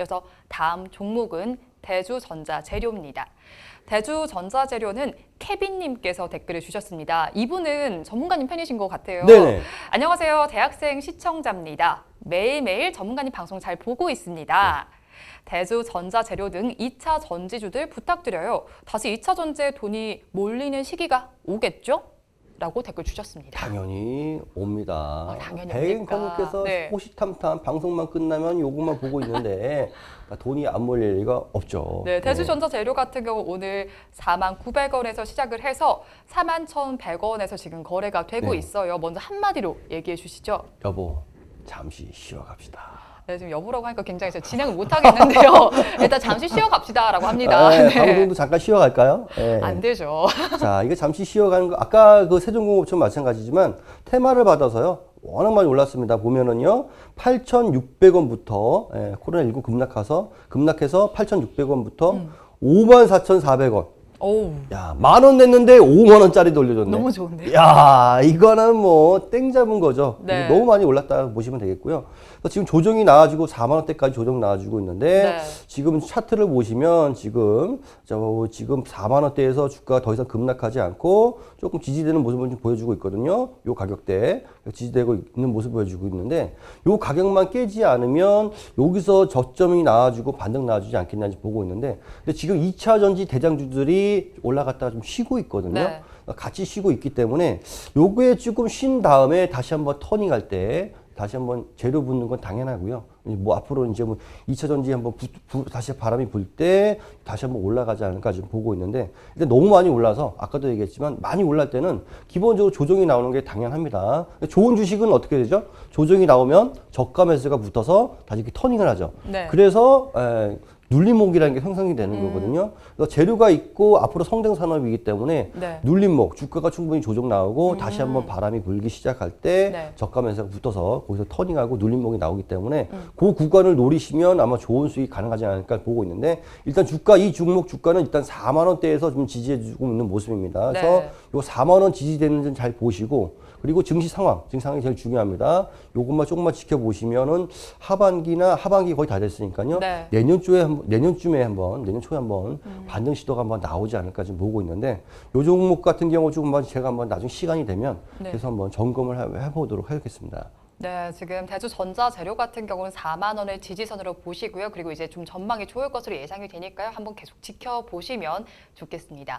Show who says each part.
Speaker 1: 이어서 다음 종목은 대주전자재료입니다. 대주전자재료는 케빈님께서 댓글을 주셨습니다. 이분은 전문가님 팬이신 것 같아요.
Speaker 2: 네네.
Speaker 1: 안녕하세요. 대학생 시청자입니다. 매일매일 전문가님 방송 잘 보고 있습니다. 대주 전자재료 등 2차 전지주들 부탁드려요. 다시 2차 전지에 돈이 몰리는 시기가 오겠죠? 라고 댓글 주셨습니다.
Speaker 2: 당연히 옵니다.
Speaker 1: 아, 당연히 옵니까? 네.
Speaker 2: 호시탐탐 방송만 끝나면 요것만 보고 있는데 그러니까 돈이 안 몰릴 리가 없죠.
Speaker 1: 네, 대주전자 재료 같은 경우 오늘 4만 900원에서 시작을 해서 4만 1,100원에서 지금 거래가 되고
Speaker 2: 네.
Speaker 1: 있어요. 먼저 한마디로 얘기해 주시죠.
Speaker 2: 여보, 잠시 쉬어갑시다.
Speaker 1: 네, 지금 여보라고 하니까 굉장히 제가 진행을 못 하겠는데요. 일단 잠시 쉬어 갑시다라고 합니다.
Speaker 2: 네,
Speaker 1: 네.
Speaker 2: 방송도 잠깐 쉬어갈까요? 네.
Speaker 1: 안 되죠.
Speaker 2: 자, 이게 잠시 쉬어가는 거 아까 그 세종공업처럼 마찬가지지만 테마를 받아서요. 워낙 많이 올랐습니다. 보면은요. 8,600원부터 예, 코로나19 급락해서 급락해서 8,600원부터
Speaker 1: 음.
Speaker 2: 54,400원.
Speaker 1: 어우,
Speaker 2: 야, 만 원 냈는데 5만 원짜리 돌려줬네.
Speaker 1: 너무 좋은데.
Speaker 2: 야, 이거는 뭐 땡 잡은 거죠.
Speaker 1: 네.
Speaker 2: 너무 많이 올랐다 보시면 되겠고요. 지금 조정이 나와주고 4만 원대까지 조정 나와주고 있는데
Speaker 1: 네.
Speaker 2: 지금 차트를 보시면 지금 저 지금 4만 원대에서 주가가 더 이상 급락하지 않고 조금 지지되는 모습을 좀 보여주고 있거든요. 요 가격대 지지되고 있는 모습을 보여주고 있는데 요 가격만 깨지 않으면 여기서 저점이 나와주고 반등 나와주지 않겠나 보고 있는데 근데 지금 2차 전지 대장주들이 올라갔다가 좀 쉬고 있거든요.
Speaker 1: 네.
Speaker 2: 같이 쉬고 있기 때문에 요거에 조금 쉰 다음에 다시 한번 터닝할 때 다시 한번 재료 붙는 건 당연하고요. 뭐 앞으로 이제 뭐 2차 전지 한번 부, 부- 다시 바람이 불 때 다시 한번 올라가지 않을까 지금 보고 있는데 근데 너무 많이 올라서 아까도 얘기했지만 많이 올랄 때는 기본적으로 조정이 나오는 게 당연합니다. 좋은 주식은 어떻게 되죠? 조정이 나오면 저가 매수가 붙어서 다시 이렇게 터닝을 하죠.
Speaker 1: 네.
Speaker 2: 그래서 에, 눌림목이라는 게 형성이 되는 거거든요. 그래서 재료가 있고 앞으로 성장 산업이기 때문에
Speaker 1: 네.
Speaker 2: 눌림목 주가가 충분히 조정 나오고 다시 한번 바람이 불기 시작할 때
Speaker 1: 네.
Speaker 2: 저가 매수가 붙어서 거기서 터닝하고 눌림목이 나오기 때문에 그 구간을 노리시면 아마 좋은 수익 가능하지 않을까 보고 있는데 일단 주가 이 종목 주가는 일단 4만 원대에서 좀 지지해 주고 있는 모습입니다. 그래서
Speaker 1: 네.
Speaker 2: 요 4만 원 지지되는지 잘 보시고 그리고 증시 상황, 증시 상황이 제일 중요합니다. 요것만 조금만 지켜보시면은 하반기나 하반기 거의 다 됐으니까요.
Speaker 1: 네.
Speaker 2: 내년 초에 한, 내년쯤에 한번 내년 초에 한번 반등 시도가 한번 나오지 않을까 지금 보고 있는데 요 종목 같은 경우 조금만 제가 한번 나중 시간이 되면
Speaker 1: 네.
Speaker 2: 그래서 한번 점검을 해- 해보도록 하겠습니다.
Speaker 1: 네, 지금 대주 전자재료 같은 경우는 4만 원을 지지선으로 보시고요. 그리고 이제 좀 전망이 좋을 것으로 예상이 되니까요. 한번 계속 지켜보시면 좋겠습니다.